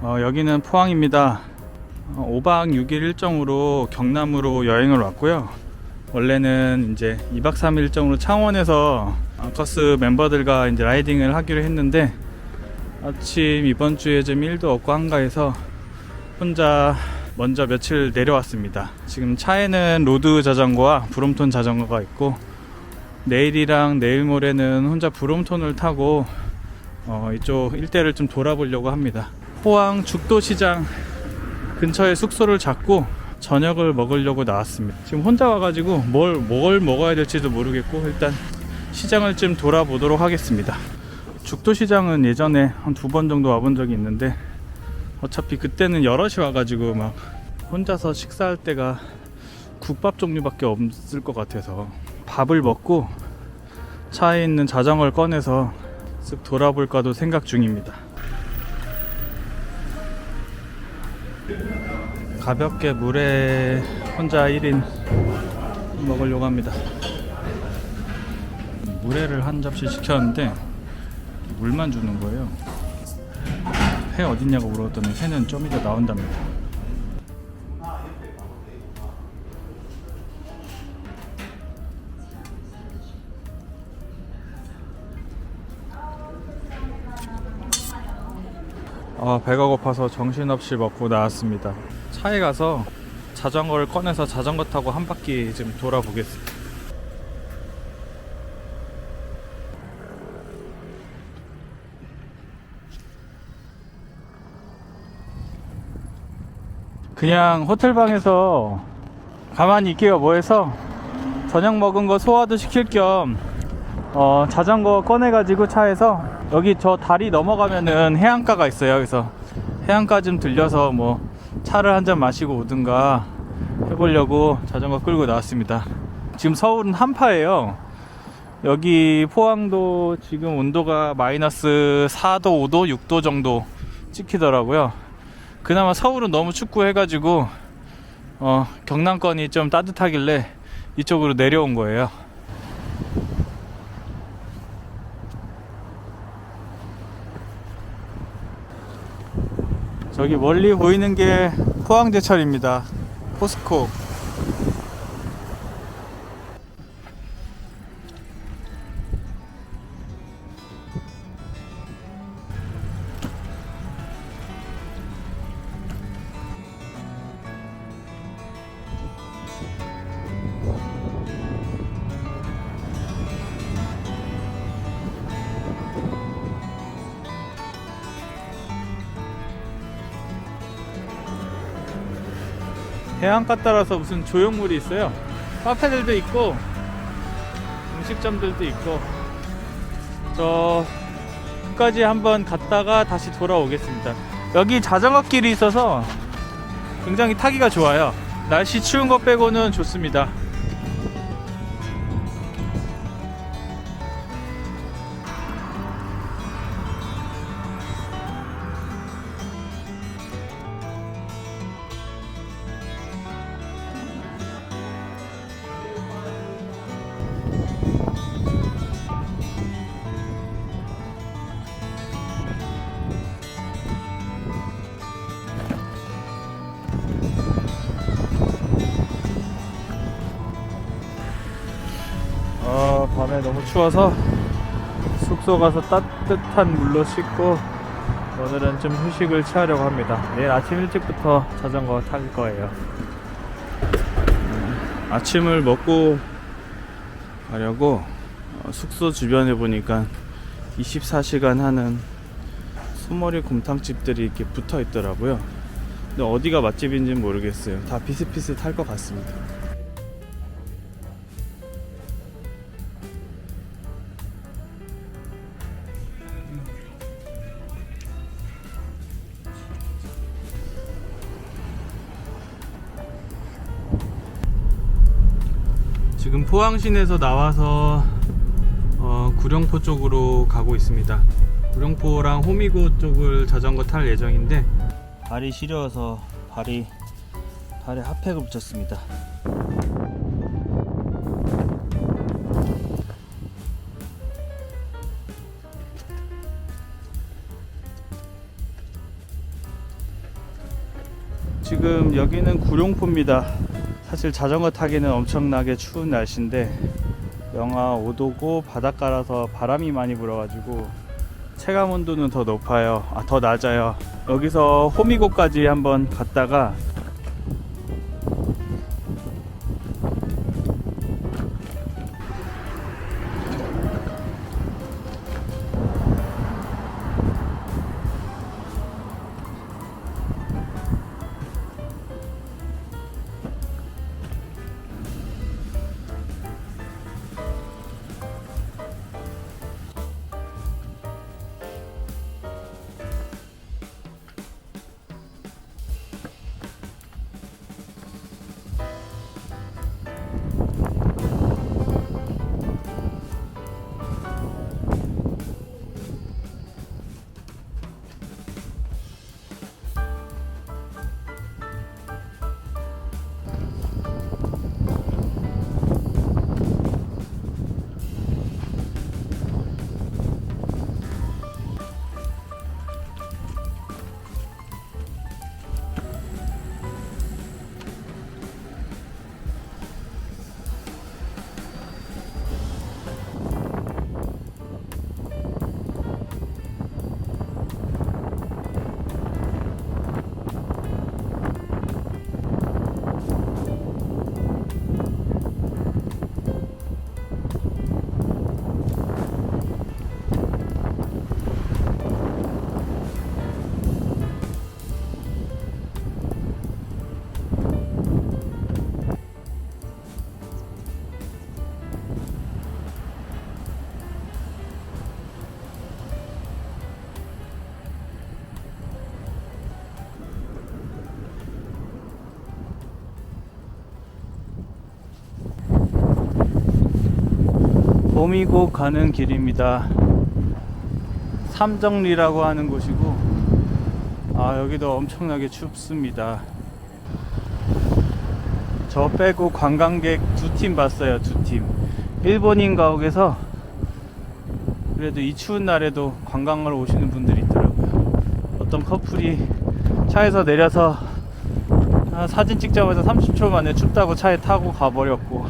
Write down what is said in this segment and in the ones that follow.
어, 여기는 포항입니다. 어, 5박 6일 일정으로 경남으로 여행을 왔고요. 원래는 이제 2박 3일 일정으로 창원에서 아커스 멤버들과 이제 라이딩을 하기로 했는데 아침 이번 주에 좀 일도 없고 한가해서 혼자 먼저 며칠 내려왔습니다. 지금 차에는 로드 자전거와 브롬톤 자전거가 있고 내일이랑 내일 모레는 혼자 브롬톤을 타고 어, 이쪽 일대를 좀 돌아보려고 합니다. 포항 죽도시장 근처에 숙소를 잡고 저녁을 먹으려고 나왔습니다. 지금 혼자 와가지고 뭘, 뭘 먹어야 될지도 모르겠고 일단 시장을 좀 돌아보도록 하겠습니다. 죽도시장은 예전에 한 두 번 정도 와본 적이 있는데 어차피 그때는 여럿이 와가지고 막 혼자서 식사할 때가 국밥 종류밖에 없을 것 같아서 밥을 먹고 차에 있는 자전거를 꺼내서 쓱 돌아볼까도 생각 중입니다. 가볍게 물에 혼자 1인 먹으려고 합니다. 물회를 한 접시 시켰는데 물만 주는 거예요. 회 어딨냐고 물어봤더니 회는 좀 이따 나온답니다. 아, 배가 고파서 정신없이 먹고 나왔습니다. 차에 가서 자전거를 꺼내서 자전거 타고 한 바퀴 좀 돌아보겠습니다. 그냥 호텔 방에서 가만히 있기가 뭐해서 저녁 먹은 거 소화도 시킬 겸 어, 자전거 꺼내가지고 차에서 여기 저 다리 넘어가면은 해안가가 있어요. 그래서 해안가 좀 들려서 뭐 차를 한 잔 마시고 오든가 해보려고 자전거 끌고 나왔습니다. 지금 서울은 한파예요. 여기 포항도 지금 온도가 마이너스 4도, 5도, 6도 정도 찍히더라고요. 그나마 서울은 너무 춥고 해가지고 어, 경남권이 좀 따뜻하길래 이쪽으로 내려온 거예요. 저기 멀리 보이는 게 포항제철입니다. 포스코. 해안가 따라서 무슨 조형물이 있어요. 카페들도 있고 음식점들도 있고 저 끝까지 한번 갔다가 다시 돌아오겠습니다. 여기 자전거 길이 있어서 굉장히 타기가 좋아요. 날씨 추운 것 빼고는 좋습니다. 아 밤에 너무 추워서 숙소 가서 따뜻한 물로 씻고 오늘은 좀 휴식을 취하려고 합니다. 내일 아침 일찍부터 자전거 탈 거예요. 음, 아침을 먹고 가려고 어, 숙소 주변에 보니까 24시간 하는 소머리 곰탕집들이 이렇게 붙어 있더라고요. 근데 어디가 맛집인지는 모르겠어요. 다 비슷비슷할 것 같습니다. 포항시내에서 나와서 어, 구룡포 쪽으로 가고 있습니다. 구룡포랑 호미곶 쪽을 자전거 탈 예정인데 발이 시려워서 발이 발에 핫팩을 붙였습니다. 지금 여기는 구룡포입니다. 사실 자전거 타기는 엄청나게 추운 날씨인데 영하 5도고 바닷가라서 바람이 많이 불어가지고 체감 온도는 더 높아요. 아, 더 낮아요. 여기서 호미곶까지 한번 갔다가 호미곶 가는 길입니다. 삼정리라고 하는 곳이고 아 여기도 엄청나게 춥습니다. 저 빼고 관광객 두 팀 봤어요 두 팀. 일본인 가옥에서 그래도 이 추운 날에도 관광을 오시는 분들이 있더라고요. 어떤 커플이 차에서 내려서 아, 사진 찍자마자 30초 만에 춥다고 차에 타고 가버렸고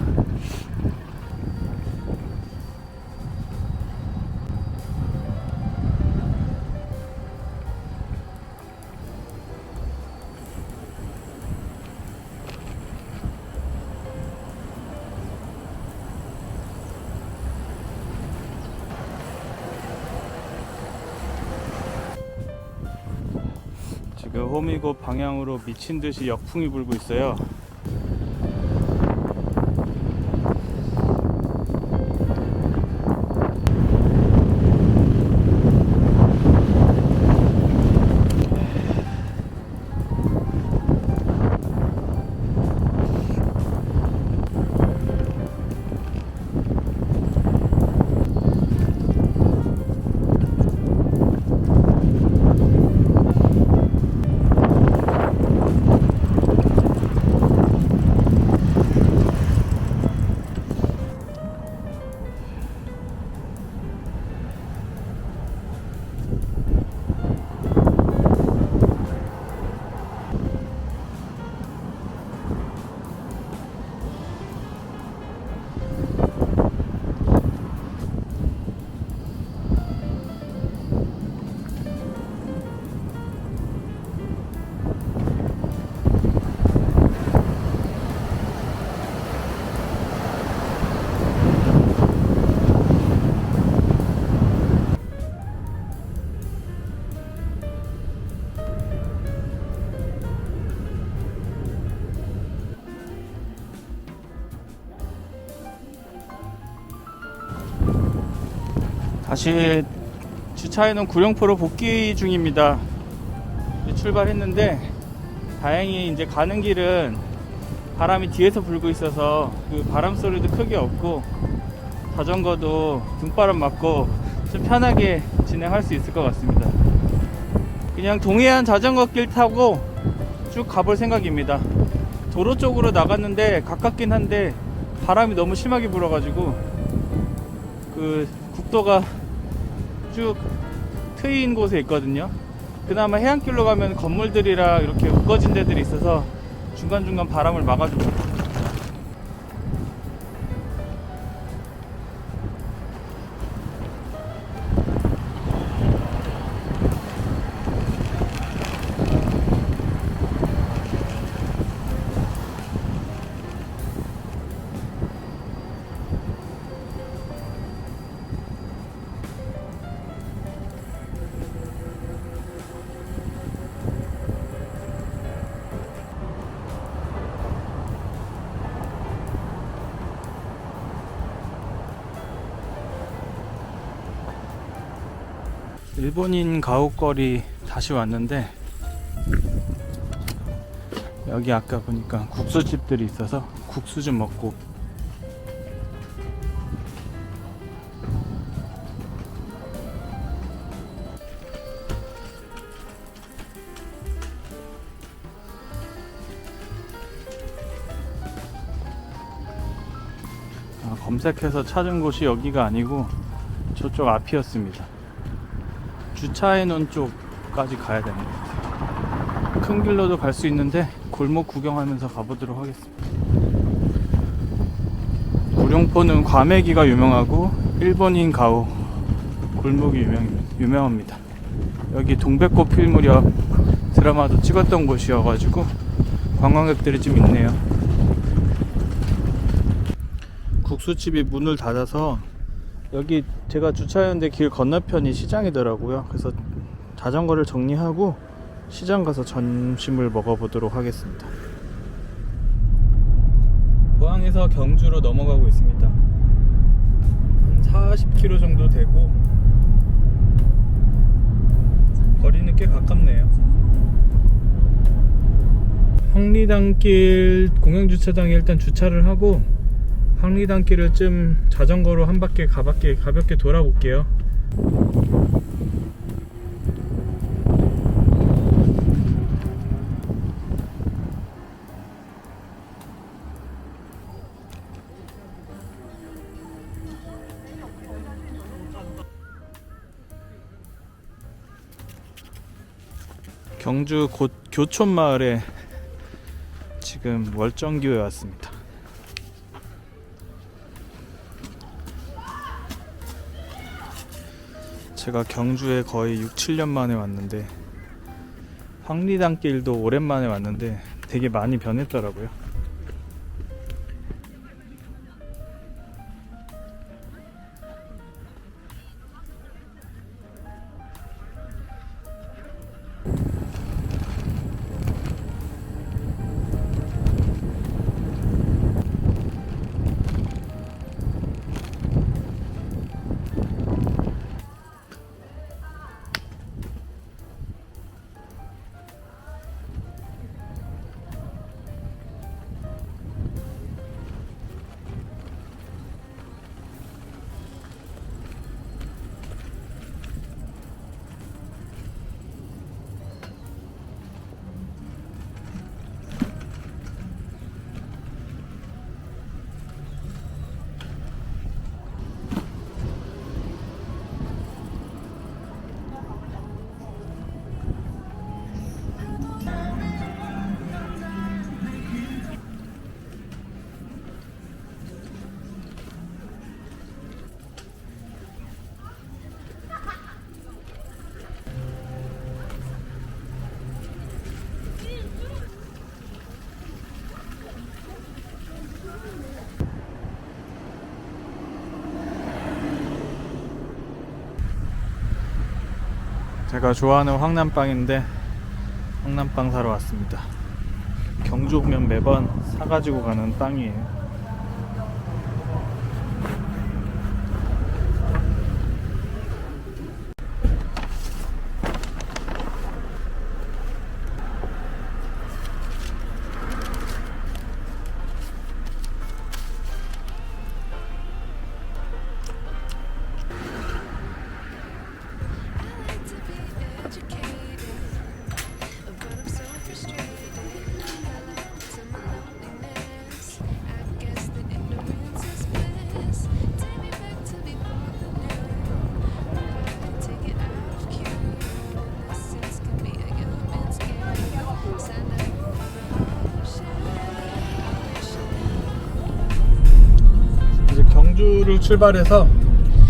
호미곶 방향으로 미친 듯이 역풍이 불고 있어요. 다시 주차해놓은 구룡포로 복귀 중입니다. 출발했는데 다행히 이제 가는 길은 바람이 뒤에서 불고 있어서 그 바람 소리도 크게 없고 자전거도 등바람 맞고 좀 편하게 진행할 수 있을 것 같습니다. 그냥 동해안 자전거 길 타고 쭉 가볼 생각입니다. 도로 쪽으로 나갔는데 가깝긴 한데 바람이 너무 심하게 불어가지고 그 국도가 쭉 트인 곳에 있거든요. 그나마 해안길로 가면 건물들이랑 이렇게 우거진 데들이 있어서 중간중간 바람을 막아주고 일본인 가옥거리 다시 왔는데 여기 아까 보니까 국수집들이 있어서 국수 좀 먹고 아, 검색해서 찾은 곳이 여기가 아니고 저쪽 앞이었습니다. 주차해 놓은 쪽까지 가야 같아요. 큰 길로도 갈 수 있는데 골목 구경하면서 가보도록 하겠습니다. 구룡포는 과메기가 유명하고 일본인 가오 골목이 유명, 유명합니다. 여기 동백꽃 필 무렵 드라마도 찍었던 곳이어가지고 관광객들이 좀 있네요. 국수집이 문을 닫아서 여기 제가 주차했는데 길 건너편이 시장이더라고요. 그래서 자전거를 정리하고 시장 가서 점심을 먹어보도록 하겠습니다. 포항에서 경주로 넘어가고 있습니다. 한 40km 정도 되고 거리는 꽤 가깝네요. 황리단길 공영주차장에 일단 주차를 하고 황리단길을 좀 자전거로 한 바퀴 가볍게 가볍게 돌아볼게요. 경주 곧 교촌 마을에 지금 월정교에 왔습니다. 제가 경주에 거의 6, 7년 만에 왔는데 황리단길도 오랜만에 왔는데 되게 많이 변했더라고요. 제가 좋아하는 황남빵인데 황남빵 사러 왔습니다. 경주 오면 매번 사가지고 가는 빵이에요. 호주를 출발해서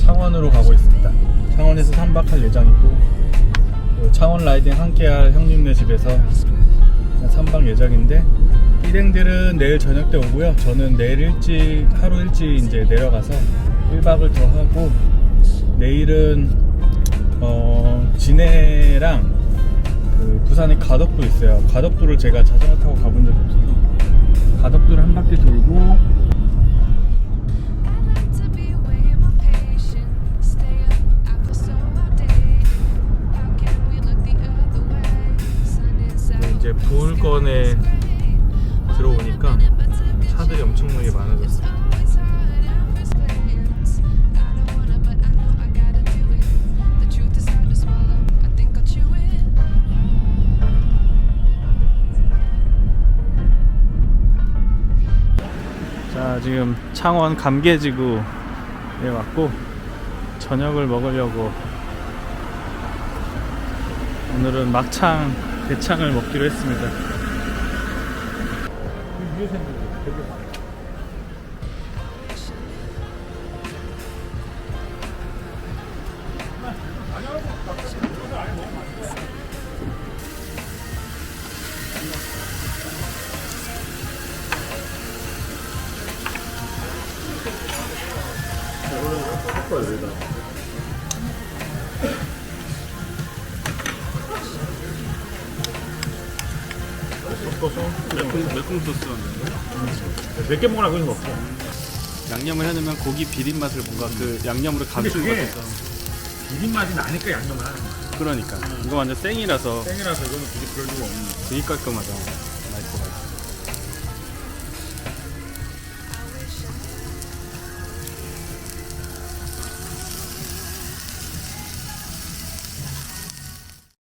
창원으로 가고 있습니다. 창원에서 3박할 예정이고 그 창원 라이딩 함께할 형님네 집에서 3박 예정인데 일행들은 내일 저녁 때 오고요. 저는 내일 일찍 하루 일찍 이제 내려가서 1박을 더 하고 내일은 어 진해랑 그 부산에 가덕도 있어요. 가덕도를 제가 자전거 타고 가본 적이 없어서 가덕도를 한 바퀴 돌고 창원 감개지구에 왔고 저녁을 먹으려고 오늘은 막창 대창을 먹기로 했습니다. 매콤 소스 몇개 먹으라 그런 거 없어. 양념을 해놓으면 고기 비린 맛을 뭔가 그 양념으로 근데 것 그게 같아서 비린 맛이 나니까 양념을 하는 거야. 그러니까 이거 완전 생이라서 생이라서 이거는 굳이 그럴 이유가 없는 거야. 되게 깔끔하다